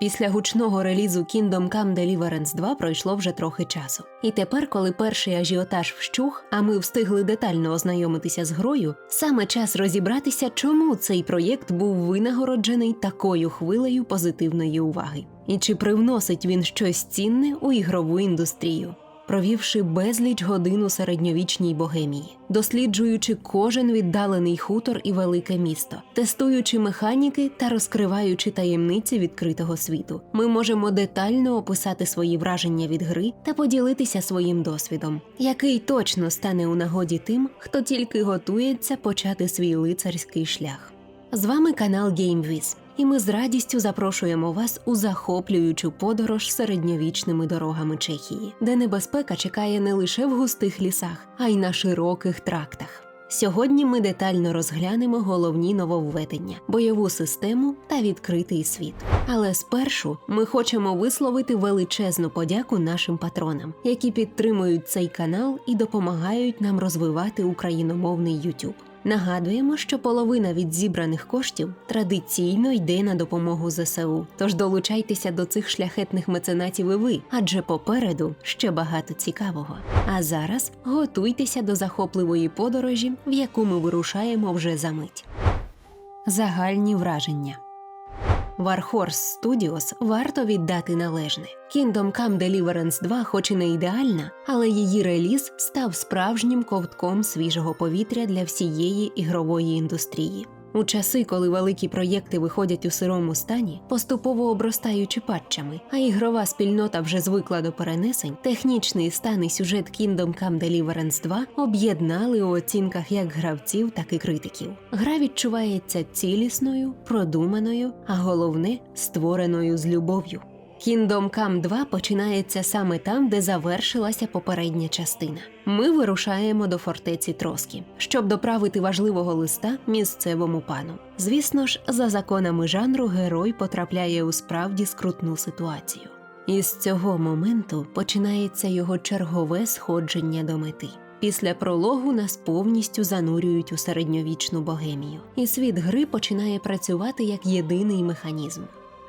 Після гучного релізу Kingdom Come Deliverance 2 пройшло вже трохи часу. І тепер, коли перший ажіотаж вщух, а ми встигли детально ознайомитися з грою, саме час розібратися, чому цей проєкт був винагороджений такою хвилею позитивної уваги, і чи привносить він щось цінне у ігрову індустрію. Провівши безліч годин у середньовічній богемії, досліджуючи кожен віддалений хутор і велике місто, тестуючи механіки та розкриваючи таємниці відкритого світу, ми можемо детально описати свої враження від гри та поділитися своїм досвідом, який точно стане у нагоді тим, хто тільки готується почати свій лицарський шлях. З вами канал GameViz, і ми з радістю запрошуємо вас у захоплюючу подорож середньовічними дорогами Чехії, де небезпека чекає не лише в густих лісах, а й на широких трактах. Сьогодні ми детально розглянемо головні нововведення, бойову систему та відкритий світ. Але спершу ми хочемо висловити величезну подяку нашим патронам, які підтримують цей канал і допомагають нам розвивати україномовний YouTube. Нагадуємо, що половина від зібраних коштів традиційно йде на допомогу ЗСУ. Тож долучайтеся до цих шляхетних меценатів і ви, адже попереду ще багато цікавого. А зараз готуйтеся до захопливої подорожі, в яку ми вирушаємо вже за мить. Загальні враження. Warhorse Studios варто віддати належне. Kingdom Come Deliverance 2 хоч і не ідеальна, але її реліз став справжнім ковтком свіжого повітря для всієї ігрової індустрії. У часи, коли великі проєкти виходять у сирому стані, поступово обростаючи патчами, а ігрова спільнота вже звикла до перенесень, технічний стан і сюжет Kingdom Come Deliverance 2 об'єднали у оцінках як гравців, так і критиків. Гра відчувається цілісною, продуманою, а головне створеною з любов'ю. Kingdom Come 2 починається саме там, де завершилася попередня частина. Ми вирушаємо до фортеці Троскі, щоб доправити важливого листа місцевому пану. Звісно ж, за законами жанру герой потрапляє у справді скрутну ситуацію. І з цього моменту починається його чергове сходження до мети. Після прологу нас повністю занурюють у середньовічну богемію, і світ гри починає працювати як єдиний механізм.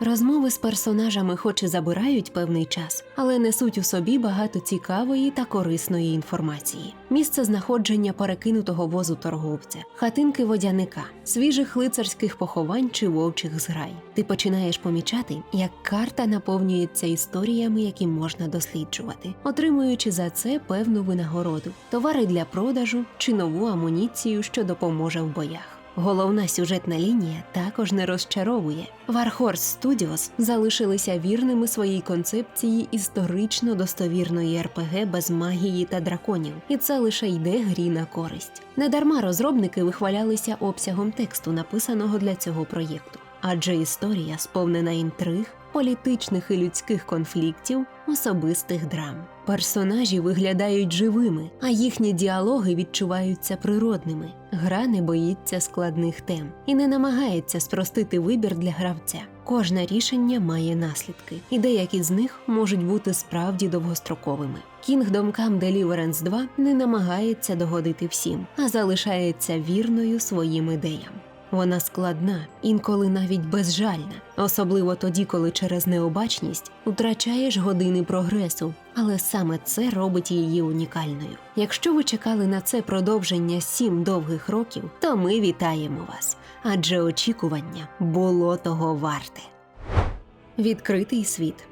Розмови з персонажами хоч і забирають певний час, але несуть у собі багато цікавої та корисної інформації. Місце знаходження перекинутого возу торговця, хатинки водяника, свіжих лицарських поховань чи вовчих зграй. Ти починаєш помічати, як карта наповнюється історіями, які можна досліджувати, отримуючи за це певну винагороду, товари для продажу чи нову амуніцію, що допоможе в боях. Головна сюжетна лінія також не розчаровує. Warhorse Studios залишилися вірними своїй концепції історично достовірної РПГ без магії та драконів, і це лише йде грі на користь. Недарма розробники вихвалялися обсягом тексту, написаного для цього проєкту. Адже історія сповнена інтриг, політичних і людських конфліктів, особистих драм. Персонажі виглядають живими, а їхні діалоги відчуваються природними. Гра не боїться складних тем і не намагається спростити вибір для гравця. Кожне рішення має наслідки, і деякі з них можуть бути справді довгостроковими. Kingdom Come Deliverance 2 не намагається догодити всім, а залишається вірною своїм ідеям. Вона складна, інколи навіть безжальна, особливо тоді, коли через необачність втрачаєш години прогресу, але саме це робить її унікальною. Якщо ви чекали на це продовження сім довгих років, то ми вітаємо вас, адже очікування було того варте. Відкритий світ.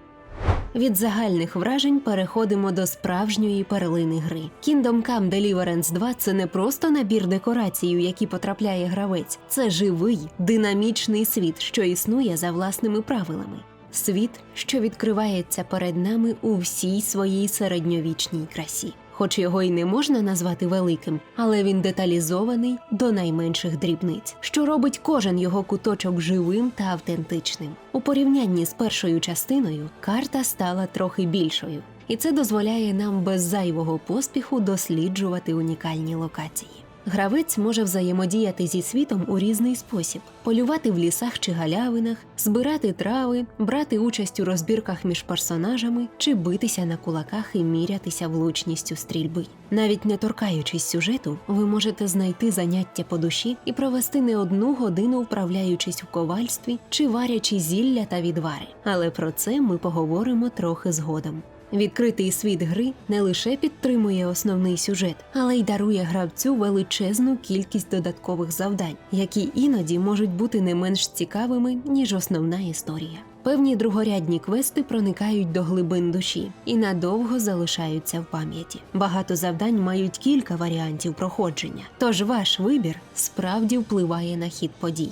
Від загальних вражень переходимо до справжньої перлини гри. Kingdom Come Deliverance 2 – це не просто набір декорацій, у які потрапляє гравець, це живий, динамічний світ, що існує за власними правилами. Світ, що відкривається перед нами у всій своїй середньовічній красі. Хоч його й не можна назвати великим, але він деталізований до найменших дрібниць, що робить кожен його куточок живим та автентичним. У порівнянні з першою частиною карта стала трохи більшою, і це дозволяє нам без зайвого поспіху досліджувати унікальні локації. Гравець може взаємодіяти зі світом у різний спосіб: полювати в лісах чи галявинах, збирати трави, брати участь у розбірках між персонажами чи битися на кулаках і мірятися влучністю стрільби. Навіть не торкаючись сюжету, ви можете знайти заняття по душі і провести не одну годину, вправляючись у ковальстві чи варячи зілля та відвари. Але про це ми поговоримо трохи згодом. Відкритий світ гри не лише підтримує основний сюжет, але й дарує гравцю величезну кількість додаткових завдань, які іноді можуть бути не менш цікавими, ніж основна історія. Певні другорядні квести проникають до глибин душі і надовго залишаються в пам'яті. Багато завдань мають кілька варіантів проходження, тож ваш вибір справді впливає на хід подій.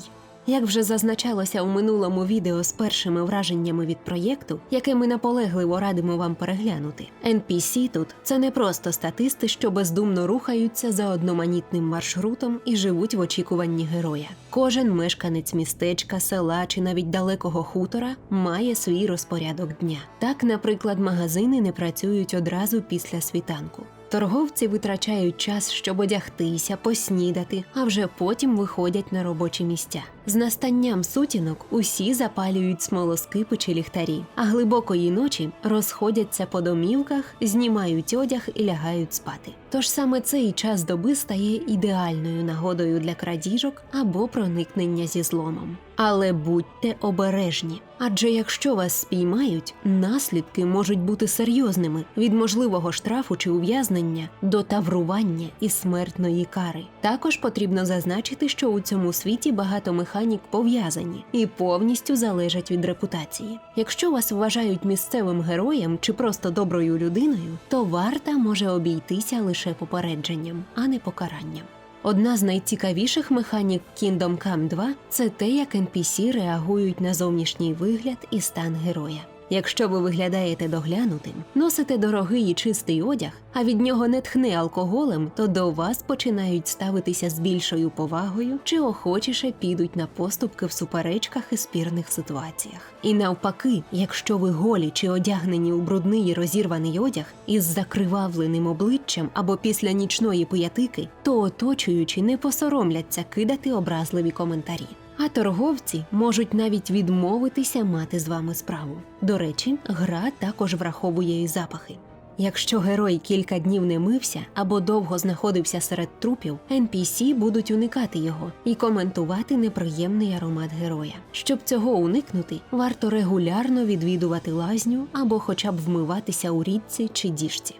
Як вже зазначалося у минулому відео з першими враженнями від проєкту, яке ми наполегливо радимо вам переглянути, NPC тут це не просто статисти, що бездумно рухаються за одноманітним маршрутом і живуть в очікуванні героя. Кожен мешканець містечка, села чи навіть далекого хутора має свій розпорядок дня. Так, наприклад, магазини не працюють одразу після світанку. Торговці витрачають час, щоб одягтися, поснідати, а вже потім виходять на робочі місця. З настанням сутінок усі запалюють смолоскипи чи ліхтарі, а глибокої ночі розходяться по домівках, знімають одяг і лягають спати. Тож саме цей час доби стає ідеальною нагодою для крадіжок або проникнення зі зломом. Але будьте обережні, адже якщо вас спіймають, наслідки можуть бути серйозними від можливого штрафу чи ув'язнення до таврування і смертної кари. Також потрібно зазначити, що у цьому світі багато механік пов'язані і повністю залежать від репутації. Якщо вас вважають місцевим героєм чи просто доброю людиною, то варта може обійтися лише попередженням, а не покаранням. Одна з найцікавіших механік Kingdom Come 2 – це те, як NPC реагують на зовнішній вигляд і стан героя. Якщо ви виглядаєте доглянутим, носите дорогий і чистий одяг, а від нього не тхне алкоголем, то до вас починають ставитися з більшою повагою чи охочіше підуть на поступки в суперечках і спірних ситуаціях. І навпаки, якщо ви голі чи одягнені у брудний і розірваний одяг із закривавленим обличчям або після нічної пиятики, то оточуючі не посоромляться кидати образливі коментарі. А торговці можуть навіть відмовитися мати з вами справу. До речі, гра також враховує і запахи. Якщо герой кілька днів не мився або довго знаходився серед трупів, NPC будуть уникати його і коментувати неприємний аромат героя. Щоб цього уникнути, варто регулярно відвідувати лазню або хоча б вмиватися у річці чи діжці.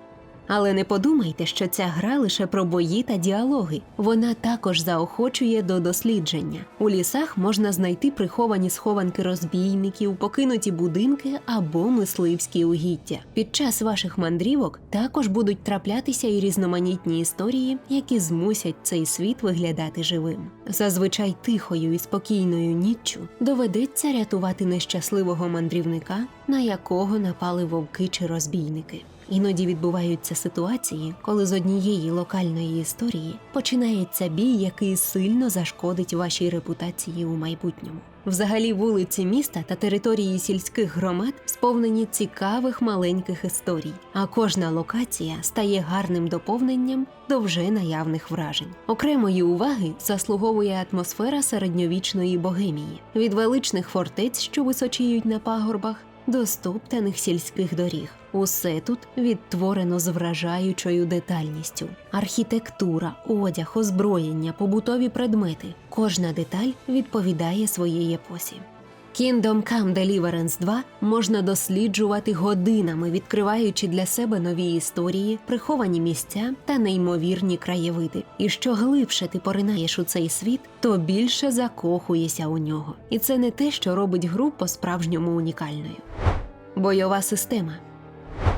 Але не подумайте, що ця гра лише про бої та діалоги. Вона також заохочує до дослідження. У лісах можна знайти приховані схованки розбійників, покинуті будинки або мисливські угіддя. Під час ваших мандрівок також будуть траплятися і різноманітні історії, які змусять цей світ виглядати живим. Зазвичай тихою і спокійною ніччю доведеться рятувати нещасливого мандрівника, на якого напали вовки чи розбійники. Іноді відбуваються ситуації, коли з однієї локальної історії починається бій, який сильно зашкодить вашій репутації у майбутньому. Взагалі, вулиці міста та території сільських громад сповнені цікавих маленьких історій, а кожна локація стає гарним доповненням до вже наявних вражень. Окремої уваги заслуговує атмосфера середньовічної богемії, від величних фортець, що височіють на пагорбах, до стоптаних сільських доріг. Усе тут відтворено з вражаючою детальністю: архітектура, одяг, озброєння, побутові предмети. Кожна деталь відповідає своїй епосі. Kingdom Come Deliverance 2 можна досліджувати годинами, відкриваючи для себе нові історії, приховані місця та неймовірні краєвиди. І що глибше ти поринаєш у цей світ, то більше закохуєшся у нього. І це не те, що робить гру по-справжньому унікальною. Бойова система.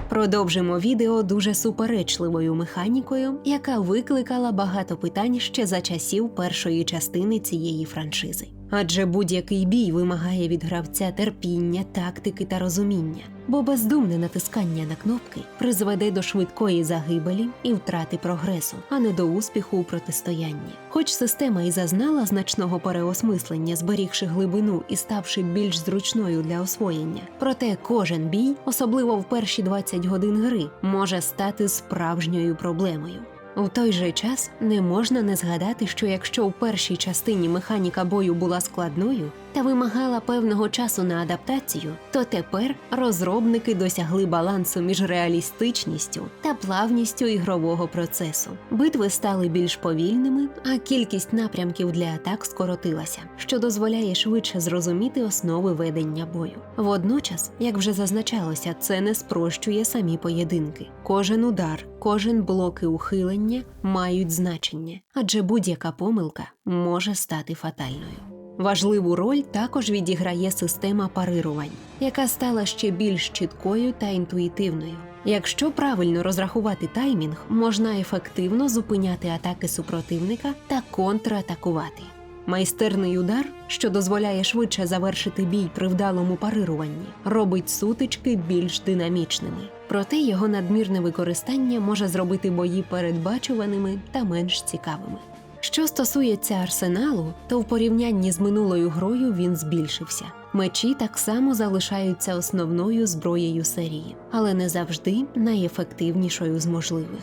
Продовжимо відео дуже суперечливою механікою, яка викликала багато питань ще за часів першої частини цієї франшизи. Адже будь-який бій вимагає від гравця терпіння, тактики та розуміння, бо бездумне натискання на кнопки призведе до швидкої загибелі і втрати прогресу, а не до успіху у протистоянні. Хоч система і зазнала значного переосмислення, зберігши глибину і ставши більш зручною для освоєння, проте кожен бій, особливо в перші 20 годин гри, може стати справжньою проблемою. В той же час не можна не згадати, що якщо у першій частині механіка бою була складною та вимагала певного часу на адаптацію, то тепер розробники досягли балансу між реалістичністю та плавністю ігрового процесу. Битви стали більш повільними, а кількість напрямків для атак скоротилася, що дозволяє швидше зрозуміти основи ведення бою. Водночас, як вже зазначалося, це не спрощує самі поєдинки. Кожен удар, кожен блок і ухилення мають значення, адже будь-яка помилка може стати фатальною. Важливу роль також відіграє система парирувань, яка стала ще більш чіткою та інтуїтивною. Якщо правильно розрахувати таймінг, можна ефективно зупиняти атаки супротивника та контратакувати. Майстерний удар, що дозволяє швидше завершити бій при вдалому парируванні, робить сутички більш динамічними. Проте його надмірне використання може зробити бої передбачуваними та менш цікавими. Що стосується арсеналу, то в порівнянні з минулою грою він збільшився. Мечі так само залишаються основною зброєю серії, але не завжди найефективнішою з можливих.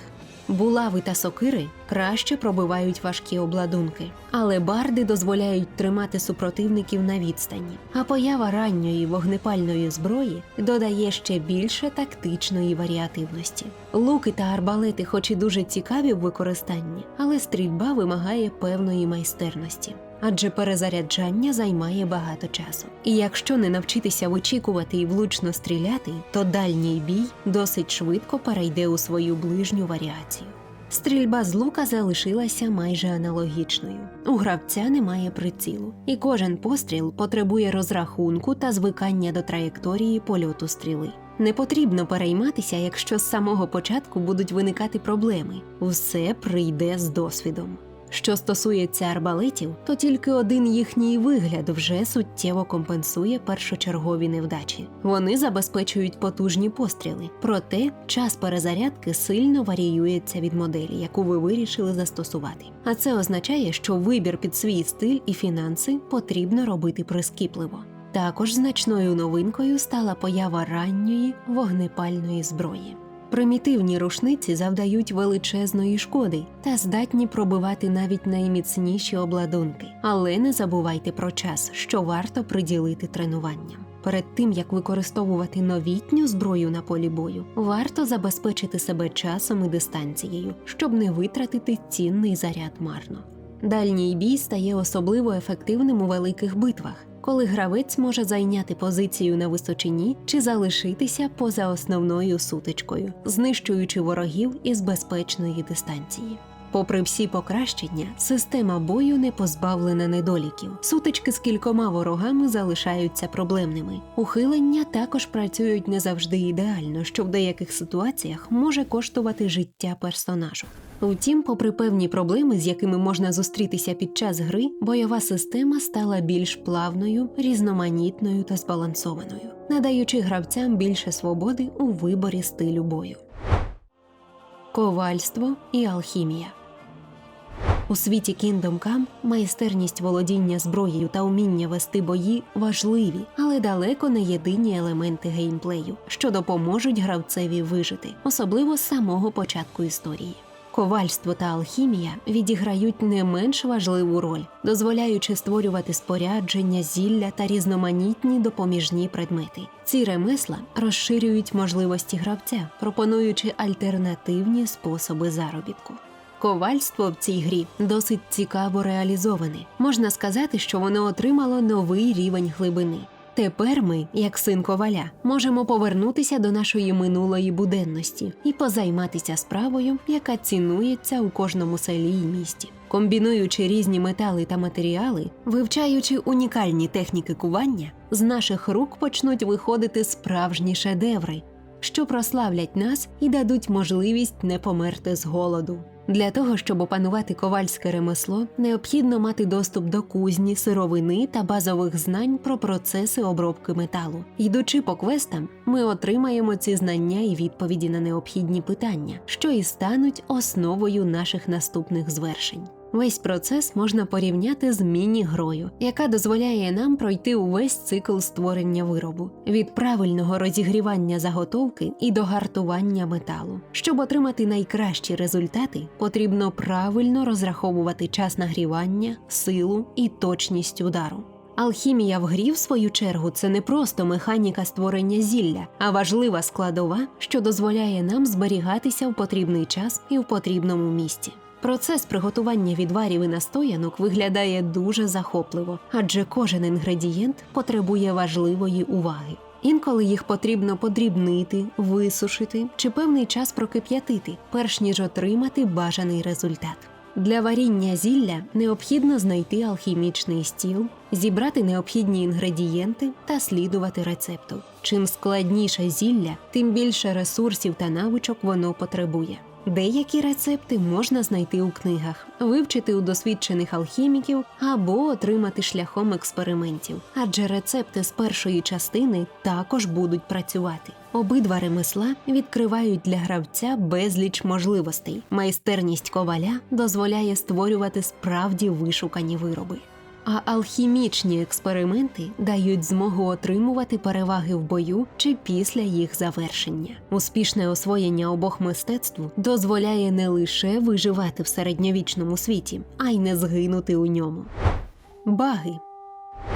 Булави та сокири краще пробивають важкі обладунки, але барди дозволяють тримати супротивників на відстані. А поява ранньої вогнепальної зброї додає ще більше тактичної варіативності. Луки та арбалети, хоч і дуже цікаві в використанні, але стрільба вимагає певної майстерності. Адже перезаряджання займає багато часу. І якщо не навчитися вичікувати і влучно стріляти, то дальній бій досить швидко перейде у свою ближню варіацію. Стрільба з лука залишилася майже аналогічною. У гравця немає прицілу, і кожен постріл потребує розрахунку та звикання до траєкторії польоту стріли. Не потрібно перейматися, якщо з самого початку будуть виникати проблеми. Все прийде з досвідом. Що стосується арбалетів, то тільки один їхній вигляд вже суттєво компенсує першочергові невдачі. Вони забезпечують потужні постріли, проте час перезарядки сильно варіюється від моделі, яку ви вирішили застосувати. А це означає, що вибір під свій стиль і фінанси потрібно робити прискіпливо. Також значною новинкою стала поява ранньої вогнепальної зброї. Примітивні рушниці завдають величезної шкоди та здатні пробивати навіть найміцніші обладунки. Але не забувайте про час, що варто приділити тренуванням. Перед тим як використовувати новітню зброю на полі бою, варто забезпечити себе часом і дистанцією, щоб не витратити цінний заряд марно. Дальній бій стає особливо ефективним у великих битвах, коли гравець може зайняти позицію на височині чи залишитися поза основною сутичкою, знищуючи ворогів із безпечної дистанції. Попри всі покращення, система бою не позбавлена недоліків. Сутички з кількома ворогами залишаються проблемними. Ухилення також працюють не завжди ідеально, що в деяких ситуаціях може коштувати життя персонажу. Втім, попри певні проблеми, з якими можна зустрітися під час гри, бойова система стала більш плавною, різноманітною та збалансованою, надаючи гравцям більше свободи у виборі стилю бою. Ковальство і алхімія. У світі Kingdom Come майстерність володіння зброєю та уміння вести бої важливі, але далеко не єдині елементи геймплею, що допоможуть гравцеві вижити, особливо з самого початку історії. Ковальство та алхімія відіграють не менш важливу роль, дозволяючи створювати спорядження, зілля та різноманітні допоміжні предмети. Ці ремесла розширюють можливості гравця, пропонуючи альтернативні способи заробітку. Ковальство в цій грі досить цікаво реалізоване. Можна сказати, що воно отримало новий рівень глибини. Тепер ми, як син коваля, можемо повернутися до нашої минулої буденності і позайматися справою, яка цінується у кожному селі і місті. Комбінуючи різні метали та матеріали, вивчаючи унікальні техніки кування, з наших рук почнуть виходити справжні шедеври, що прославлять нас і дадуть можливість не померти з голоду. Для того, щоб опанувати ковальське ремесло, необхідно мати доступ до кузні, сировини та базових знань про процеси обробки металу. Йдучи по квестам, ми отримаємо ці знання і відповіді на необхідні питання, що і стануть основою наших наступних звершень. Весь процес можна порівняти з міні-грою, яка дозволяє нам пройти увесь цикл створення виробу від правильного розігрівання заготовки і до гартування металу. Щоб отримати найкращі результати, потрібно правильно розраховувати час нагрівання, силу і точність удару. Алхімія в грі, в свою чергу, це не просто механіка створення зілля, а важлива складова, що дозволяє нам зберігатися в потрібний час і в потрібному місці. Процес приготування відварів і настоянок виглядає дуже захопливо, адже кожен інгредієнт потребує важливої уваги. Інколи їх потрібно подрібнити, висушити чи певний час прокип'ятити, перш ніж отримати бажаний результат. Для варіння зілля необхідно знайти алхімічний стіл, зібрати необхідні інгредієнти та слідувати рецепту. Чим складніше зілля, тим більше ресурсів та навичок воно потребує. Деякі рецепти можна знайти у книгах, вивчити у досвідчених алхіміків або отримати шляхом експериментів, адже рецепти з першої частини також будуть працювати. Обидва ремесла відкривають для гравця безліч можливостей. Майстерність коваля дозволяє створювати справді вишукані вироби. А алхімічні експерименти дають змогу отримувати переваги в бою чи після їх завершення. Успішне освоєння обох мистецтв дозволяє не лише виживати в середньовічному світі, а й не згинути у ньому. Баги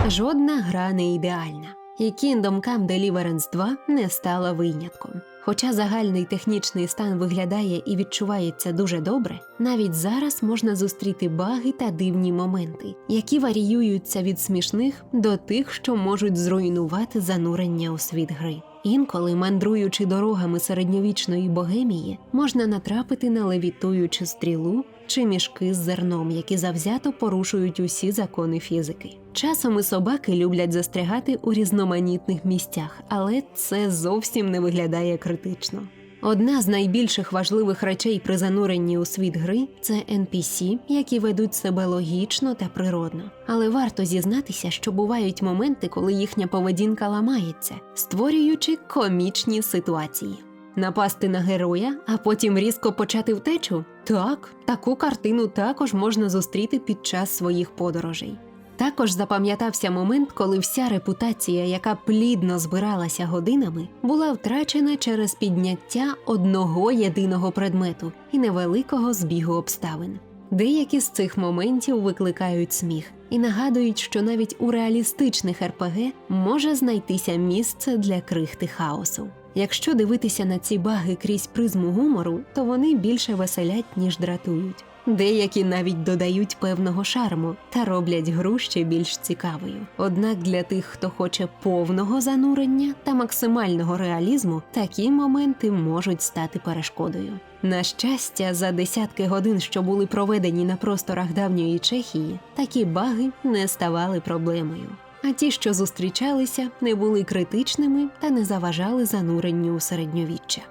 жодна гра не ідеальна, і Kingdom Come Deliverance 2 не стала винятком. Хоча загальний технічний стан виглядає і відчувається дуже добре, навіть зараз можна зустріти баги та дивні моменти, які варіюються від смішних до тих, що можуть зруйнувати занурення у світ гри. Інколи, мандруючи дорогами середньовічної богемії, можна натрапити на левітуючу стрілу чи мішки з зерном, які завзято порушують усі закони фізики. Часом і собаки люблять застрягати у різноманітних місцях, але це зовсім не виглядає критично. Одна з найбільших важливих речей при зануренні у світ гри це NPC, які ведуть себе логічно та природно. Але варто зізнатися, що бувають моменти, коли їхня поведінка ламається, створюючи комічні ситуації. Напасти на героя, а потім різко почати втечу? Так, таку картину також можна зустріти під час своїх подорожей. Також запам'ятався момент, коли вся репутація, яка плідно збиралася годинами, була втрачена через підняття одного єдиного предмету і невеликого збігу обставин. Деякі з цих моментів викликають сміх і нагадують, що навіть у реалістичних РПГ може знайтися місце для крихти хаосу. Якщо дивитися на ці баги крізь призму гумору, то вони більше веселять, ніж дратують. Деякі навіть додають певного шарму та роблять гру ще більш цікавою. Однак для тих, хто хоче повного занурення та максимального реалізму, такі моменти можуть стати перешкодою. На щастя, за десятки годин, що були проведені на просторах давньої Чехії, такі баги не ставали проблемою. А ті, що зустрічалися, не були критичними та не заважали зануренню у середньовіччя.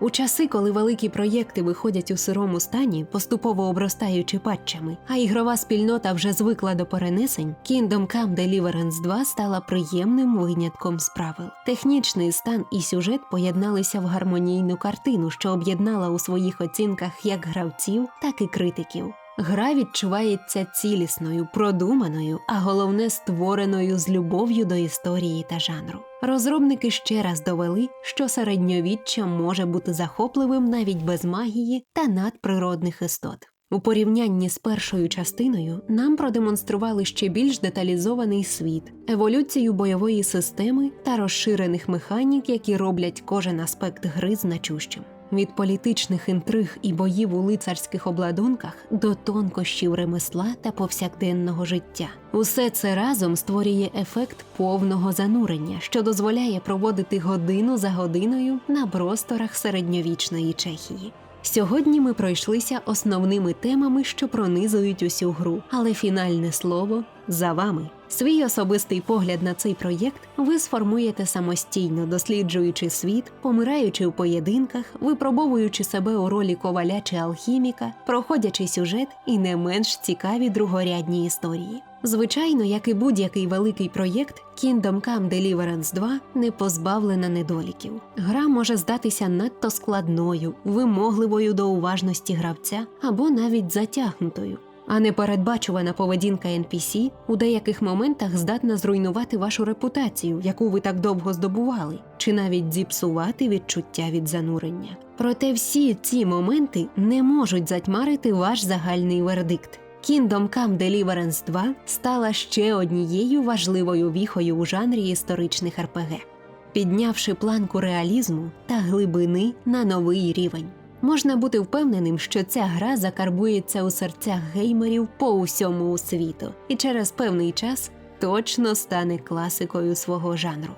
У часи, коли великі проєкти виходять у сирому стані, поступово обростаючи патчами, а ігрова спільнота вже звикла до перенесень, Kingdom Come Deliverance 2 стала приємним винятком з правил. Технічний стан і сюжет поєдналися в гармонійну картину, що об'єднала у своїх оцінках як гравців, так і критиків. Гра відчувається цілісною, продуманою, а головне створеною з любов'ю до історії та жанру. Розробники ще раз довели, що середньовіччя може бути захопливим навіть без магії та надприродних істот. У порівнянні з першою частиною нам продемонстрували ще більш деталізований світ, еволюцію бойової системи та розширених механік, які роблять кожен аспект гри значущим. Від політичних інтриг і боїв у лицарських обладунках до тонкощів ремесла та повсякденного життя. Усе це разом створює ефект повного занурення, що дозволяє проводити годину за годиною на просторах середньовічної Чехії. Сьогодні ми пройшлися основними темами, що пронизують усю гру, але фінальне слово за вами. Свій особистий погляд на цей проєкт ви сформуєте самостійно, досліджуючи світ, помираючи у поєдинках, випробовуючи себе у ролі коваля чи алхіміка, проходячи сюжет і не менш цікаві другорядні історії. Звичайно, як і будь-який великий проєкт, Kingdom Come Deliverance 2 не позбавлена недоліків. Гра може здатися надто складною, вимогливою до уважності гравця або навіть затягнутою. А непередбачувана поведінка NPC у деяких моментах здатна зруйнувати вашу репутацію, яку ви так довго здобували, чи навіть зіпсувати відчуття від занурення. Проте всі ці моменти не можуть затьмарити ваш загальний вердикт. Kingdom Come Deliverance 2 стала ще однією важливою віхою у жанрі історичних РПГ, піднявши планку реалізму та глибини на новий рівень. Можна бути впевненим, що ця гра закарбується у серцях геймерів по усьому світу і через певний час точно стане класикою свого жанру.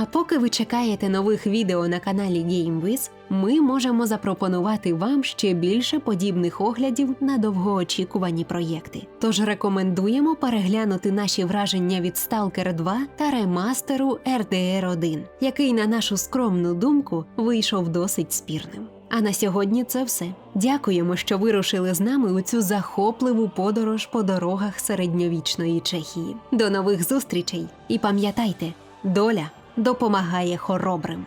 А поки ви чекаєте нових відео на каналі GameWiz, ми можемо запропонувати вам ще більше подібних оглядів на довгоочікувані проєкти. Тож рекомендуємо переглянути наші враження від Stalker 2 та ремастеру RDR 1, який, на нашу скромну думку, вийшов досить спірним. А на сьогодні це все. Дякуємо, що вирушили з нами у цю захопливу подорож по дорогах середньовічної Чехії. До нових зустрічей! І пам'ятайте, доля допомагає хоробрим.